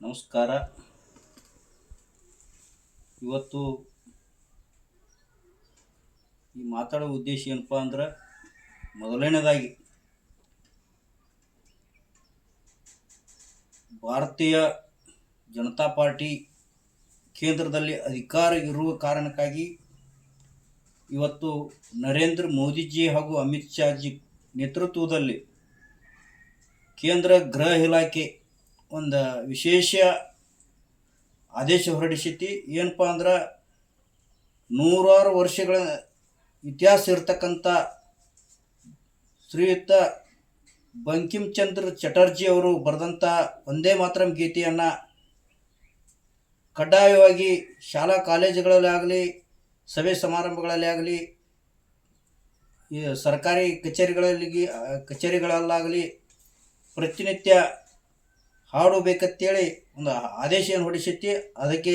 ನಮಸ್ಕಾರ. ಇವತ್ತು ಈ ಮಾತಾಡೋ ಉದ್ದೇಶ ಏನಪ್ಪ ಅಂದ್ರೆ ಮೊದಲನೇದಾಗಿ ಭಾರತೀಯ ಜನತಾ ಪಾರ್ಟಿ ಕೇಂದ್ರದಲ್ಲಿ ಅಧಿಕಾರ ಇರುವ ಕಾರಣಕ್ಕಾಗಿ ಇವತ್ತು ನರೇಂದ್ರ ಮೋದಿಜಿ ಹಾಗೂ ಅಮಿತ್ ಶಾಜಿ ನೇತೃತ್ವದಲ್ಲಿ ಕೇಂದ್ರ ಗೃಹ ಇಲಾಖೆ ಒಂದು ವಿಶೇಷ ಆದೇಶ ಹೊರಡಿಸೈತಿ. ಏನಪ್ಪ ಅಂದ್ರೆ ನೂರಾರು ವರ್ಷಗಳ ಇತಿಹಾಸ ಇರತಕ್ಕಂಥ ಶ್ರೀಯುತ ಬಂಕಿಮ್ ಚಂದ್ರ ಚಟರ್ಜಿ ಅವರು ಬರೆದಂಥ ಒಂದೇ ಮಾತ್ರ ಗೀತೆಯನ್ನು ಕಡ್ಡಾಯವಾಗಿ ಶಾಲಾ ಕಾಲೇಜುಗಳಲ್ಲಿ ಆಗಲಿ, ಸಭೆ ಸಮಾರಂಭಗಳಲ್ಲಿ ಆಗಲಿ ಸರ್ಕಾರಿ ಕಚೇರಿಗಳಲ್ಲಿ, ಕಚೇರಿಗಳಲ್ಲಾಗಲಿ ಪ್ರತಿನಿತ್ಯ ಹಾಡಬೇಕಂತೇಳಿ ಒಂದು ಆದೇಶವನ್ನು ಹೊಡಿಸತ್ತಿ ಅದಕ್ಕೆ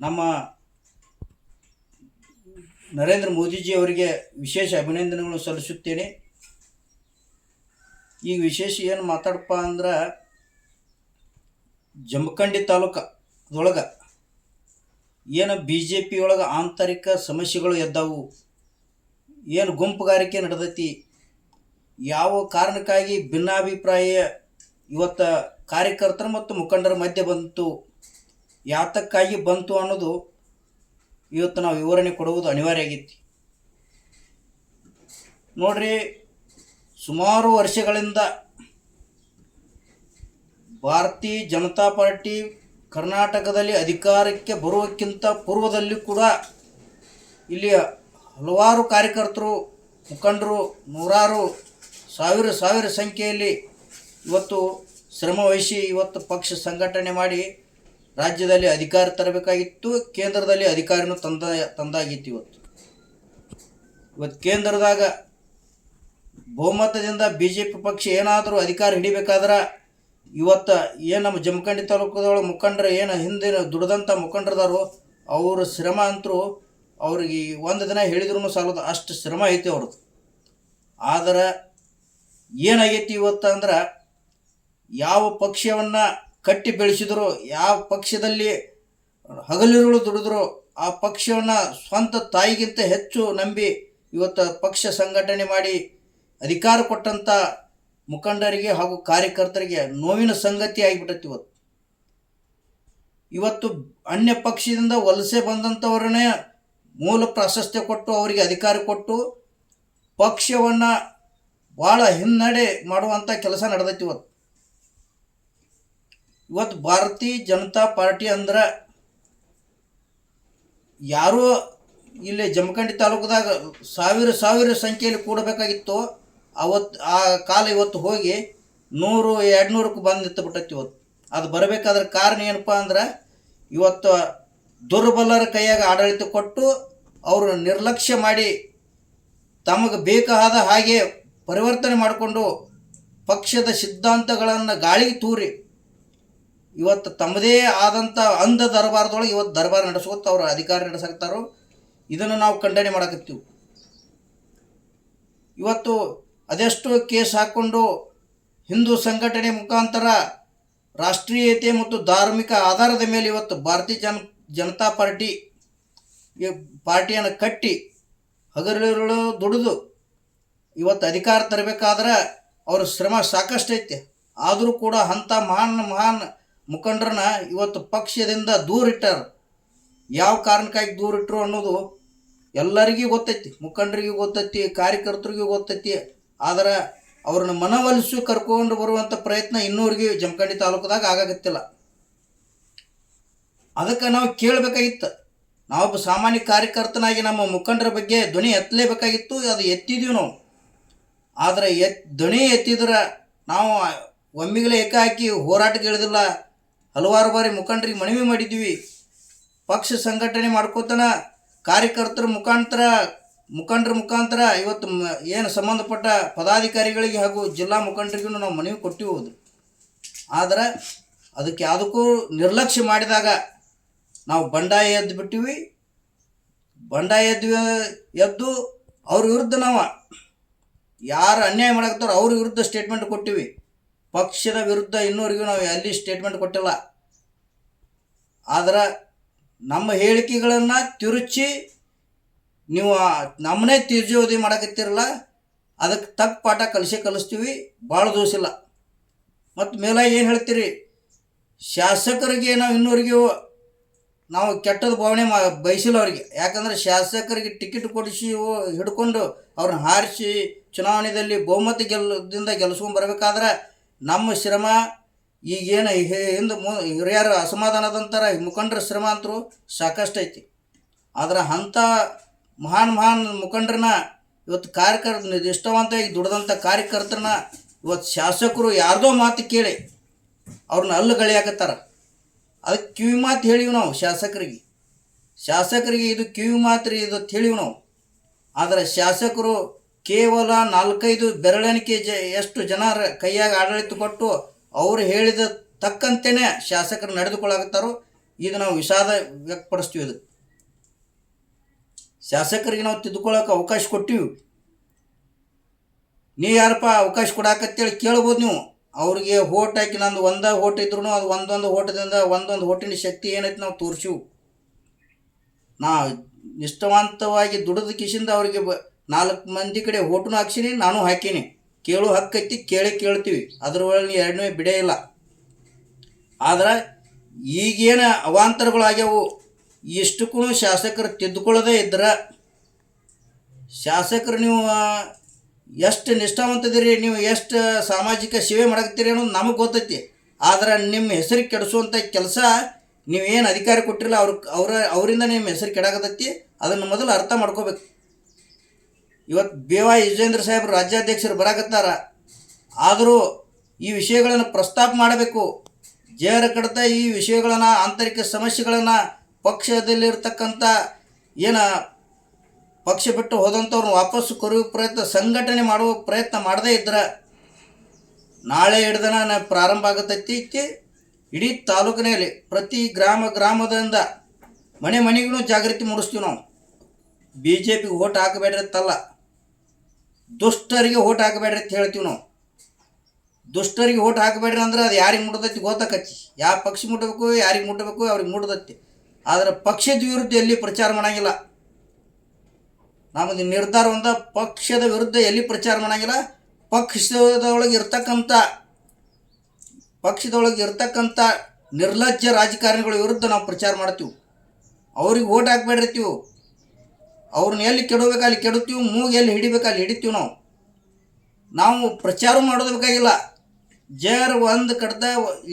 ನಮ್ಮ ನರೇಂದ್ರ ಮೋದಿಜಿ ಅವರಿಗೆ ವಿಶೇಷ ಅಭಿನಂದನೆಗಳು ಸಲ್ಲಿಸುತ್ತೇನೆ. ಈಗ ವಿಶೇಷ ಏನು ಮಾತಾಡಪ್ಪ ಅಂದ್ರೆ, ಜಮಖಂಡಿ ತಾಲೂಕದೊಳಗೆ ಏನು ಬಿ ಜೆ ಪಿ ಒಳಗೆ ಆಂತರಿಕ ಸಮಸ್ಯೆಗಳು ಎದ್ದಾವು, ಏನು ಗುಂಪುಗಾರಿಕೆ ನಡೆದೈತಿ, ಯಾವ ಕಾರಣಕ್ಕಾಗಿ ಭಿನ್ನಾಭಿಪ್ರಾಯ ಇವತ್ತು ಕಾರ್ಯಕರ್ತರ ಮತ್ತು ಮುಖಂಡರ ಮಧ್ಯೆ ಬಂತು. ಯಾತಕ್ಕಾಗಿ ಬಂತು ಅನ್ನೋದು ಇವತ್ತು ನಾವು ವಿವರಣೆ ಕೊಡುವುದು ಅನಿವಾರ್ಯ ಆಗೈತಿ. ನೋಡ್ರಿ, ಸುಮಾರು ವರ್ಷಗಳಿಂದ ಭಾರತೀಯ ಜನತಾ ಪಾರ್ಟಿ ಕರ್ನಾಟಕದಲ್ಲಿ ಅಧಿಕಾರಕ್ಕೆ ಬರುವಕ್ಕಿಂತ ಪೂರ್ವದಲ್ಲಿ ಕೂಡ ಇಲ್ಲಿ ಹಲವಾರು ಕಾರ್ಯಕರ್ತರು, ಮುಖಂಡರು, ನೂರಾರು ಸಾವಿರ ಸಾವಿರ ಸಂಖ್ಯೆಯಲ್ಲಿ ಇವತ್ತು ಶ್ರಮ ವಹಿಸಿ ಇವತ್ತು ಪಕ್ಷ ಸಂಘಟನೆ ಮಾಡಿ ರಾಜ್ಯದಲ್ಲಿ ಅಧಿಕಾರ ತರಬೇಕಾಗಿತ್ತು, ಕೇಂದ್ರದಲ್ಲಿ ಅಧಿಕಾರನೂ ತಂದ, ತಂದಾಗಿತ್ತು ಇವತ್ತು. ಇವತ್ತು ಕೇಂದ್ರದಾಗ ಬಹುಮತದಿಂದ ಬಿ ಜೆ ಪಿ ಪಕ್ಷ ಏನಾದರೂ ಅಧಿಕಾರ ಹಿಡಿಬೇಕಾದ್ರೆ ಇವತ್ತು ಏನು ನಮ್ಮ ಜಮಖಂಡಿ ತಾಲೂಕದೊಳಗೆ ಮುಖಂಡರು, ಏನು ಹಿಂದಿನ ದುಡ್ದಂಥ ಮುಖಂಡರದಾರು ಅವರು ಶ್ರಮ ಅಂತರೂ ಅವ್ರಿಗೆ ಒಂದು ದಿನ ಹೇಳಿದ್ರು ಸಾಲದು, ಅಷ್ಟು ಶ್ರಮ ಐತಿ ಅವ್ರದ್ದು. ಆದ್ರೆ ಏನಾಗೈತಿ ಇವತ್ತು ಅಂದ್ರೆ ಯಾವ ಪಕ್ಷವನ್ನು ಕಟ್ಟಿ ಬೆಳೆಸಿದ್ರು, ಯಾವ ಪಕ್ಷದಲ್ಲಿ ಹಗಲಿರುಳು ದುಡಿದ್ರು, ಆ ಪಕ್ಷವನ್ನು ಸ್ವಂತ ತಾಯಿಗಿಂತ ಹೆಚ್ಚು ನಂಬಿ ಇವತ್ತು ಪಕ್ಷ ಸಂಘಟನೆ ಮಾಡಿ ಅಧಿಕಾರ ಕೊಟ್ಟಂಥ ಮುಖಂಡರಿಗೆ ಹಾಗೂ ಕಾರ್ಯಕರ್ತರಿಗೆ ನೋವಿನ ಸಂಗತಿ ಆಗಿಬಿಟ್ಟೈತಿ ಇವತ್ತು. ಇವತ್ತು ಅನ್ಯ ಪಕ್ಷದಿಂದ ವಲಸೆ ಬಂದಂಥವ್ರನ್ನೇ ಮೂಲ ಪ್ರಾಶಸ್ತ್ಯ ಕೊಟ್ಟು ಅವರಿಗೆ ಅಧಿಕಾರ ಕೊಟ್ಟು ಪಕ್ಷವನ್ನು ಭಾಳ ಹಿನ್ನಡೆ ಮಾಡುವಂಥ ಕೆಲಸ ನಡೆದೈತಿ ಇವತ್ತು. ಇವತ್ತು ಭಾರತೀಯ ಜನತಾ ಪಾರ್ಟಿ ಅಂದ್ರೆ ಯಾರೂ ಇಲ್ಲಿ ಜಮಖಂಡಿ ತಾಲೂಕದಾಗ ಸಾವಿರ ಸಾವಿರ ಸಂಖ್ಯೆಯಲ್ಲಿ ಕೂಡಬೇಕಾಗಿತ್ತು. ಅವತ್ತು ಆ ಕಾಲ ಇವತ್ತು ಹೋಗಿ ನೂರು ಎರಡು ನೂರಕ್ಕೆ ಬಂದು ನಿಂತು ಬಿಟ್ಟೈತಿ ಇವತ್ತು. ಅದು ಬರಬೇಕಾದ್ರೆ ಕಾರಣ ಏನಪ್ಪ ಅಂದ್ರೆ ಇವತ್ತು ದುರ್ಬಲರ ಕೈಯಾಗ ಆಡಳಿತ ಕೊಟ್ಟು ಅವರು ನಿರ್ಲಕ್ಷ್ಯ ಮಾಡಿ ತಮಗೆ ಬೇಕಾದ ಹಾಗೆ ಪರಿವರ್ತನೆ ಮಾಡಿಕೊಂಡು ಪಕ್ಷದ ಸಿದ್ಧಾಂತಗಳನ್ನು ಗಾಳಿಗೆ ತೂರಿ ಇವತ್ತು ತಮ್ಮದೇ ಆದಂಥ ಅಂಧ ದರ್ಬಾರದೊಳಗೆ ಇವತ್ತು ದರ್ಬಾರ್ ನಡೆಸ್ಕೊತ ಅವರು ಅಧಿಕಾರ ನಡೆಸಕ್ತಾರೋ, ಇದನ್ನು ನಾವು ಖಂಡನೆ ಮಾಡಕತ್ತೀವಿ. ಇವತ್ತು ಅದೆಷ್ಟು ಕೇಸ್ ಹಾಕ್ಕೊಂಡು ಹಿಂದೂ ಸಂಘಟನೆ ಮುಖಾಂತರ ರಾಷ್ಟ್ರೀಯತೆ ಮತ್ತು ಧಾರ್ಮಿಕ ಆಧಾರದ ಮೇಲೆ ಇವತ್ತು ಭಾರತೀಯ ಜನ, ಜನತಾ ಪಾರ್ಟಿ ಪಾರ್ಟಿಯನ್ನು ಕಟ್ಟಿ ಹಗಲಿರುಳು ದುಡಿದು ಇವತ್ತು ಅಧಿಕಾರ ತರಬೇಕಾದ್ರೆ ಅವ್ರ ಶ್ರಮ ಸಾಕಷ್ಟು ಐತೆ ಆದರೂ ಕೂಡ ಅಂಥ ಮಹಾನ್ ಮಹಾನ್ ಮುಖಂಡರನ್ನ ಇವತ್ತು ಪಕ್ಷದಿಂದ ದೂರಿಟ್ಟಾರ ಯಾವ ಕಾರಣಕ್ಕಾಗಿ ದೂರಿಟ್ಟರು ಅನ್ನೋದು ಎಲ್ಲರಿಗೂ ಗೊತ್ತೈತಿ, ಮುಖಂಡರಿಗೂ ಗೊತ್ತೈತಿ, ಕಾರ್ಯಕರ್ತರಿಗೂ ಗೊತ್ತೈತಿ. ಆದ್ರೆ ಅವ್ರನ್ನ ಮನವೊಲಿಸಿ ಕರ್ಕೊಂಡು ಬರುವಂಥ ಪ್ರಯತ್ನ ಇನ್ನೂರಿಗೆ ಜಮಖಂಡಿ ತಾಲೂಕದಾಗ ಆಗಾಗತ್ತಿಲ್ಲ ಅದಕ್ಕೆ ನಾವು ಕೇಳಬೇಕಾಗಿತ್ತು, ನಾವೊಬ್ಬ ಸಾಮಾನ್ಯ ಕಾರ್ಯಕರ್ತನಾಗಿ ನಮ್ಮ ಮುಖಂಡರ ಬಗ್ಗೆ ಧ್ವನಿ ಎತ್ತಲೇಬೇಕಾಗಿತ್ತು, ಅದು ಎತ್ತಿದೀವಿ ನಾವು. ಆದರೆ ಎತ್, ಧ್ವನಿ ಎತ್ತಿದ್ರೆ ನಾವು ಒಮ್ಮಿಗಲೇ ಏಕಾಕಿ ಹೋರಾಟಕ್ಕೆ ಇಳಿದಿಲ್ಲ ಹಲವಾರು ಬಾರಿ ಮುಖಂಡರಿಗೆ ಮನವಿ ಮಾಡಿದ್ದೀವಿ. ಪಕ್ಷ ಸಂಘಟನೆ ಮಾಡ್ಕೋತನ ಕಾರ್ಯಕರ್ತರ ಮುಖಾಂತರ, ಮುಖಂಡರ ಮುಖಾಂತರ ಇವತ್ತು ಏನು ಸಂಬಂಧಪಟ್ಟ ಪದಾಧಿಕಾರಿಗಳಿಗೆ ಹಾಗೂ ಜಿಲ್ಲಾ ಮುಖಂಡರಿಗೂ ನಾವು ಮನವಿ ಕೊಟ್ಟಿರುವುದು ಆದರೆ ಅದಕ್ಕೆ ಯಾವುದಕ್ಕೂ ನಿರ್ಲಕ್ಷ್ಯ ಮಾಡಿದಾಗ ನಾವು ಬಂಡಾಯ ಎದ್ದು ಬಿಟ್ಟಿವಿ. ಬಂಡಾಯ ಎದ್ದು ಎದ್ದು ಅವ್ರ ವಿರುದ್ಧ ನಾವು ಯಾರು ಅನ್ಯಾಯ ಮಾಡಕತ್ತಾರೋ ಅವ್ರ ವಿರುದ್ಧ ಸ್ಟೇಟ್ಮೆಂಟ್ ಕೊಟ್ಟಿವಿ. ಪಕ್ಷದ ವಿರುದ್ಧ ಇನ್ನೂರಿಗೂ ನಾವು ಎಲ್ಲಿ ಸ್ಟೇಟ್ಮೆಂಟ್ ಕೊಟ್ಟಿಲ್ಲ. ಆದ್ರೆ ನಮ್ಮ ಹೇಳಿಕೆಗಳನ್ನು ತಿರುಚಿ ನೀವು ನಮ್ಮನ್ನೇ ತಿರ್ಜೋದಿ ಮಾಡಕತ್ತಿರಲ್ಲ ಅದಕ್ಕೆ ತಕ್ಕ ಪಾಠ ಕಲಿಸಿ ಕಲಿಸ್ತೀವಿ ಭಾಳ ದೋಷಿಲ್ಲ ಮತ್ತು ಮೇಲೆ ಏನು ಹೇಳ್ತೀರಿ? ಶಾಸಕರಿಗೆ ನಾವು ಇನ್ನೂರಿಗೆ ನಾವು ಕೆಟ್ಟದ ಭಾವನೆ ಮಾ ಬಯಸಿಲ್ಲ ಅವರಿಗೆ. ಯಾಕಂದ್ರೆ ಶಾಸಕರಿಗೆ ಟಿಕೆಟ್ ಕೊಡಿಸಿ ಹಿಡ್ಕೊಂಡು ಅವ್ರನ್ನ ಹಾರಿಸಿ ಚುನಾವಣೆಯಲ್ಲಿ ಬಹುಮತ ಗೆಲ್ಲದಿಂದ ಗೆಲ್ಸ್ಕೊಂಡ್ ಬರ್ಬೇಕಾದ್ರೆ ನಮ್ಮ ಶ್ರಮ ಈಗೇನು ಹಿಂದೆ ಮು ಹಿರಿಯರು ಅಸಮಾಧಾನದಂತರ ಮುಖಂಡರ ಶ್ರಮ ಅಂತರೂ ಸಾಕಷ್ಟು ಐತಿ ಆದ್ರೆ ಅಂಥ ಮಹಾನ್ ಮಹಾನ್ ಮುಖಂಡರನ್ನ ಇವತ್ತು ಕಾರ್ಯಕರ್ತ ನಿರ್ದಿಷ್ಟವಂತಾಗಿ ದುಡ್ದಂಥ ಕಾರ್ಯಕರ್ತರನ್ನ ಇವತ್ತು ಶಾಸಕರು ಯಾರ್ದೋ ಮಾತು ಕೇಳಿ ಅವ್ರನ್ನ ಅಲ್ಲು ಗಳಿಯಾಕತ್ತಾರ. ಅದಕ್ಕೆ ಕಿವಿ ಮಾತು ಹೇಳಿವಿ ನಾವು ಶಾಸಕರಿಗೆ. ಶಾಸಕರಿಗೆ ಇದು ಕಿವಿ ಮಾತು ಇದು ಹೇಳಿವಿ ನಾವು. ಆದರೆ ಶಾಸಕರು ಕೇವಲ ನಾಲ್ಕೈದು ಬೆರಳೆಣಿಕೆ ಜ, ಎಷ್ಟು ಜನರ ಕೈಯಾಗ ಆಡಳಿತ ಕೊಟ್ಟು ಅವರು ಹೇಳಿದ ತಕ್ಕಂತೆಯೇ ಶಾಸಕರು ನಡೆದುಕೊಳ್ಳಾಕತ್ತಾರೋ, ಇದು ನಾವು ವಿಷಾದ ವ್ಯಕ್ತಪಡಿಸ್ತೀವಿ ಇದು ಶಾಸಕರಿಗೆ ನಾವು ತಿದ್ದುಕೊಳ್ಳೋಕೆ ಅವಕಾಶ ಕೊಟ್ಟಿವಿ. ನೀ ಯಾರಪ್ಪ ಅವಕಾಶ ಕೊಡಾಕತ್ತೇಳಿ ಕೇಳ್ಬೋದು ನೀವು. ಅವ್ರಿಗೆ ಓಟ್ ಹಾಕಿ ನಂದು ಒಂದೇ ಹೋಟ್ ಇದ್ರೂ ಅದು ಒಂದೊಂದು ಓಟದಿಂದ ಒಂದೊಂದು ಓಟಿನ ಶಕ್ತಿ ಏನೈತೆ ನಾವು ತೋರಿಸಿವು. ನಾ ನಿಷ್ಠವಂತವಾಗಿ ದುಡಿದ ಕಿಶಿಂದ ಅವರಿಗೆ ನಾಲ್ಕು ಮಂದಿ ಕಡೆ ಓಟು ಹಾಕ್ಸೀನಿ, ನಾನು ಹಾಕೀನಿ. ಕೇಳು ಹಕ್ಕೈತಿ ಕೇಳಿ ಕೇಳ್ತೀವಿ. ಅದ್ರೊಳಗೆ ಎರಡನೇ ಬಿಡೇ ಇಲ್ಲ. ಆದ್ರೆ ಈಗೇನು ಅವಾಂತರಗಳು ಆಗ್ಯಾವು ಇಷ್ಟಕ್ಕೂ ಶಾಸಕರು ತಿದ್ದುಕೊಳ್ಳದೇ ಇದ್ರೆ, ಶಾಸಕರು ನೀವು ಎಷ್ಟು ನಿಷ್ಠಾವಂತದಿರಿ, ನೀವು ಎಷ್ಟು ಸಾಮಾಜಿಕ ಸೇವೆ ಮಾಡಕತ್ತೀರಿ ಅನ್ನೋದು ನಮಗೆ ಗೊತ್ತೈತಿ. ಆದ್ರೆ ನಿಮ್ಮ ಹೆಸರು ಕೆಡಿಸುವಂಥ ಕೆಲಸ ನೀವೇನು ಅಧಿಕಾರ ಕೊಟ್ಟಿರಲ್ಲ, ಅವ್ರ, ಅವರ, ಅವರಿಂದ ನಿಮ್ಮ ಹೆಸರು ಕೆಡಾಕತ್ತೈತಿ, ಅದನ್ನು ಮೊದಲು ಅರ್ಥ ಮಾಡ್ಕೋಬೇಕು. ಇವತ್ತು ಬಿ ವೈ ಸಾಹೇಬ್ರು ರಾಜ್ಯಾಧ್ಯಕ್ಷರು ಬರಾಕತ್ತಾರ ಆದರೂ ಈ ವಿಷಯಗಳನ್ನು ಪ್ರಸ್ತಾಪ ಮಾಡಬೇಕು. ಜನರ ಕಡತ ಈ ವಿಷಯಗಳನ್ನು, ಆಂತರಿಕ ಸಮಸ್ಯೆಗಳನ್ನು ಪಕ್ಷದಲ್ಲಿರ್ತಕ್ಕಂಥ ಏನು ಪಕ್ಷ ಬಿಟ್ಟು ಹೋದಂಥವ್ರನ್ನ ವಾಪಸ್ಸು ಕೊರೋ ಪ್ರಯತ್ನ, ಸಂಘಟನೆ ಮಾಡುವ ಪ್ರಯತ್ನ ಮಾಡದೇ ಇದ್ರೆ ನಾಳೆ ಹಿಡ್ದನ ಪ್ರಾರಂಭ ಆಗತೈತಿ ಇಡೀ ತಾಲೂಕಿನಲ್ಲಿ ಪ್ರತಿ ಗ್ರಾಮ ಗ್ರಾಮದಿಂದ ಮನೆ ಮನೆಗೂ ಜಾಗೃತಿ ಮೂಡಿಸ್ತೀವಿ ನಾವು. ಬಿ ಜೆ ಪಿಗೆ ಓಟ್ ಹಾಕಬೇಡ್ರಿ ಅಂತಲ್ಲ. ದುಷ್ಟರಿಗೆ ಓಟ್ ಹಾಕಬೇಡ್ರಿ ಅಂತ ಹೇಳ್ತೀವಿ ನಾವು. ದುಷ್ಟರಿಗೆ ಓಟ್ ಹಾಕಬೇಡ್ರಿ ಅಂದ್ರೆ ಅದು ಯಾರಿಗೆ ಮುಟ್ಟದೈತಿ ಗೊತ್ತಾಕತಿ ಯಾವ ಪಕ್ಷ ಮುಟ್ಟಬೇಕು ಯಾರಿಗೆ ಮುಟ್ಟಬೇಕು ಅವ್ರಿಗೆ ಮುಟ್ಟದೈತಿ ಆದರೆ ಪಕ್ಷದ ವಿರುದ್ಧ ಎಲ್ಲಿ ಪ್ರಚಾರ ಮಾಡಂಗಿಲ್ಲ. ನಮ್ಮದು ನಿರ್ಧಾರ ಒಂದ, ಪಕ್ಷದ ವಿರುದ್ಧ ಎಲ್ಲಿ ಪ್ರಚಾರ ಮಾಡಂಗಿಲ್ಲ. ಪಕ್ಷದೊಳಗೆ ಇರ್ತಕ್ಕಂಥ ಪಕ್ಷದೊಳಗೆ ಇರ್ತಕ್ಕಂಥ ನಿರ್ಲಜ್ಜ ರಾಜಕಾರಣಿಗಳ ವಿರುದ್ಧ ನಾವು ಪ್ರಚಾರ ಮಾಡ್ತೀವಿ. ಅವ್ರಿಗೆ ಓಟ್ ಹಾಕ್ಬೇಡಿರ್ತೀವಿ ಅವ್ರನ್ನ ಎಲ್ಲಿ ಕೆಡಬೇಕು ಅಲ್ಲಿ ಕೆಡುತ್ತೀವಿ ಮೂಗು ಎಲ್ಲಿ ಹಿಡಿಬೇಕು ಅಲ್ಲಿ ಹಿಡಿತೀವಿ ನಾವು. ನಾವು ಪ್ರಚಾರ ಮಾಡೋದು ಬೇಕಾಗಿಲ್ಲ. ಜನರು ಒಂದು ಕಡ್ದ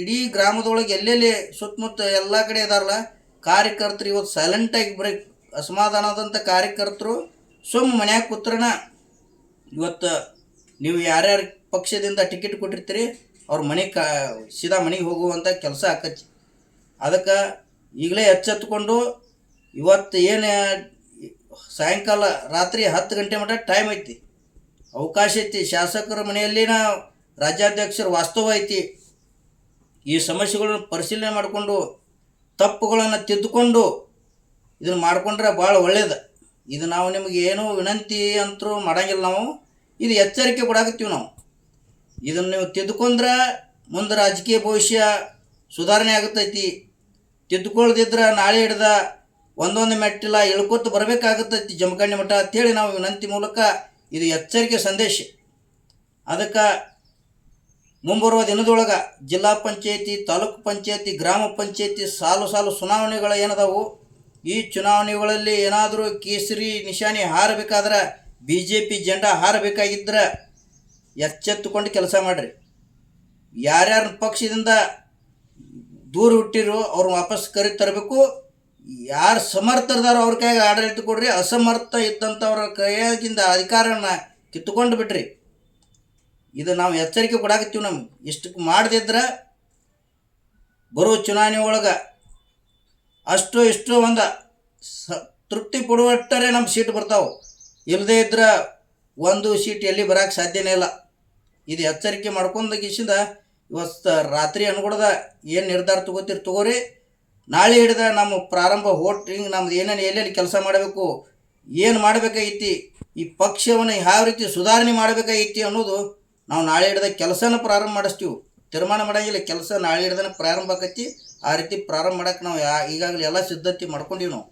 ಇಡೀ ಗ್ರಾಮದೊಳಗೆ ಎಲ್ಲೆಲ್ಲಿ ಸುತ್ತಮುತ್ತ ಎಲ್ಲ ಕಡೆ ಇದಾರಲ್ಲ ಕಾರ್ಯಕರ್ತರು ಇವತ್ತು ಸೈಲೆಂಟಾಗಿ ಬರೀ ಅಸಮಾಧಾನದಂಥ ಕಾರ್ಯಕರ್ತರು ಸುಮ್ಮ ಮನ್ಯಾಗ ಕೂತ್ರಣ. ಇವತ್ತು ನೀವು ಯಾರ್ಯಾರ ಪಕ್ಷದಿಂದ ಟಿಕೆಟ್ ಕೊಟ್ಟಿರ್ತೀರಿ, ಅವ್ರ ಮನೆ ಕಾ, ಸೀದಾ ಮನೆಗೆ ಹೋಗುವಂಥ ಕೆಲಸ ಆಕತ್ತಿ ಅದಕ್ಕೆ ಈಗಲೇ ಎಚ್ಚೆತ್ತುಕೊಂಡು ಇವತ್ತು ಏನು ಸಾಯಂಕಾಲ ರಾತ್ರಿ ಹತ್ತು ಗಂಟೆ ಮಟ್ಟ ಟೈಮ್ ಐತಿ. ಅವಕಾಶ ಐತಿ. ಶಾಸಕರ ಮನೆಯಲ್ಲಿನ ರಾಜ್ಯಾಧ್ಯಕ್ಷರ ವಾಸ್ತವ ಐತಿ. ಈ ಸಮಸ್ಯೆಗಳನ್ನು ಪರಿಶೀಲನೆ ಮಾಡಿಕೊಂಡು, ತಪ್ಪುಗಳನ್ನು ತಿದ್ದುಕೊಂಡು ಇದನ್ನು ಮಾಡಿಕೊಂಡ್ರೆ ಭಾಳ ಒಳ್ಳೇದು. ಇದು ನಾವು ನಿಮಗೆ ಏನೂ ವಿನಂತಿ ಅಂತರೂ ಮಾಡೋಂಗಿಲ್ಲ ನಾವು. ಇದು ಎಚ್ಚರಿಕೆ ಕೊಡಾಕತ್ತೀವಿ ನಾವು. ಇದನ್ನು ನೀವು ತಿದ್ದುಕೊಂಡ್ರೆ ಮುಂದೆ ರಾಜಕೀಯ ಭವಿಷ್ಯ ಸುಧಾರಣೆ ಆಗುತ್ತೈತಿ. ತಿದ್ದುಕೊಳ್ದಿದ್ರೆ ನಾಳೆ ಹಿಡ್ದ ಒಂದೊಂದು ಮೆಟ್ಟಿಲ ಇಳ್ಕೊತ ಬರಬೇಕಾಗುತ್ತೈತಿ ಜಮಖಂಡಿ ಮಠ ಅಂಥೇಳಿ ನಾವು ವಿನಂತಿ ಮೂಲಕ ಇದು ಎಚ್ಚರಿಕೆ ಸಂದೇಶ. ಅದಕ್ಕೆ ಮುಂಬರುವ ದಿನದೊಳಗೆ ಜಿಲ್ಲಾ ಪಂಚಾಯತಿ, ತಾಲೂಕು ಪಂಚಾಯತಿ, ಗ್ರಾಮ ಪಂಚಾಯತಿ ಸಾಲು ಸಾಲು ಚುನಾವಣೆಗಳು ಏನದಾವು? ಈ ಚುನಾವಣೆಗಳಲ್ಲಿ ಏನಾದರೂ ಕೇಸರಿ ನಿಶಾನೆ ಹಾರಬೇಕಾದ್ರೆ ಬಿ ಜೆ ಪಿ ಜೆಂಡಾ ಹಾರಬೇಕಾಗಿದ್ದರೆ ಎಚ್ಚೆತ್ತುಕೊಂಡು ಕೆಲಸ ಮಾಡಿರಿ. ಯಾರ್ಯಾರ ಪಕ್ಷದಿಂದ ದೂರ ಹುಟ್ಟಿರೋ ಅವ್ರನ್ನ ವಾಪಸ್ ಕರೆ ತರಬೇಕು ಯಾರು ಸಮರ್ಥರದಾರೋ ಅವ್ರ ಕೈಯಾಗ ಆಡಳಿತ ಕೊಡ್ರಿ, ಅಸಮರ್ಥ ಇದ್ದಂಥವ್ರ ಕೈಯಾಗಿಂದ ಅಧಿಕಾರನ ಕಿತ್ತುಕೊಂಡು ಬಿಡ್ರಿ ಇದು ನಾವು ಎಚ್ಚರಿಕೆ ಕೊಡಾಕತ್ತೀವಿ ನಮ್ಗೆ. ಇಷ್ಟಕ್ಕೆ ಮಾಡದಿದ್ರೆ ಬರೋ ಚುನಾವಣೆ ಒಳಗೆ ಅಷ್ಟು ಇಷ್ಟು ಒಂದು ಸ ತೃಪ್ತಿ ಪಡುವಟ್ಟರೆ ನಮ್ಮ ಸೀಟ್ ಬರ್ತಾವೆ. ಇಲ್ಲದೇ ಇದ್ರೆ ಒಂದು ಸೀಟ್ ಎಲ್ಲಿ ಬರೋಕ್ಕೆ ಸಾಧ್ಯನೇ ಇಲ್ಲ. ಇದು ಎಚ್ಚರಿಕೆ ಮಾಡ್ಕೊಂಡು ಗಿಸಿಂದ ಇವತ್ತು ರಾತ್ರಿ ಅನ್ಕೊಡ್ದ ಏನು ನಿರ್ಧಾರ ತಗೋತೀರಿ ತಗೋರಿ. ನಾಳೆ ಹಿಡಿದ ನಮ್ಮ ಪ್ರಾರಂಭ ಹೋಟಿಂಗ್ ನಮ್ದು ಏನೇನು ಎಲ್ಲೆಲ್ಲಿ ಕೆಲಸ ಮಾಡಬೇಕು, ಏನು ಮಾಡಬೇಕಾಗೈತಿ, ಈ ಪಕ್ಷವನ್ನು ಯಾವ ರೀತಿ ಸುಧಾರಣೆ ಮಾಡಬೇಕಾಗೈತಿ ಅನ್ನೋದು ನಾವು ನಾಳೆ ಹಿಡ್ದ ಕೆಲಸನ ಪ್ರಾರಂಭ ಮಾಡಿಸ್ತೀವಿ. ತೀರ್ಮಾನ ಮಾಡಂಗಿಲ್ಲ, ಕೆಲಸ ನಾಳೆ ಹಿಡ್ದನ ಪ್ರಾರಂಭ ಆಕತಿ, ಆ ರೀತಿ ಪ್ರಾರಂಭ ಮಾಡಕ್ಕೆ ನಾವು ಈಗಾಗಲೇ ಎಲ್ಲ ಸಿದ್ಧತೆ ಮಾಡ್ಕೊಂಡಿವಿ ನಾವು.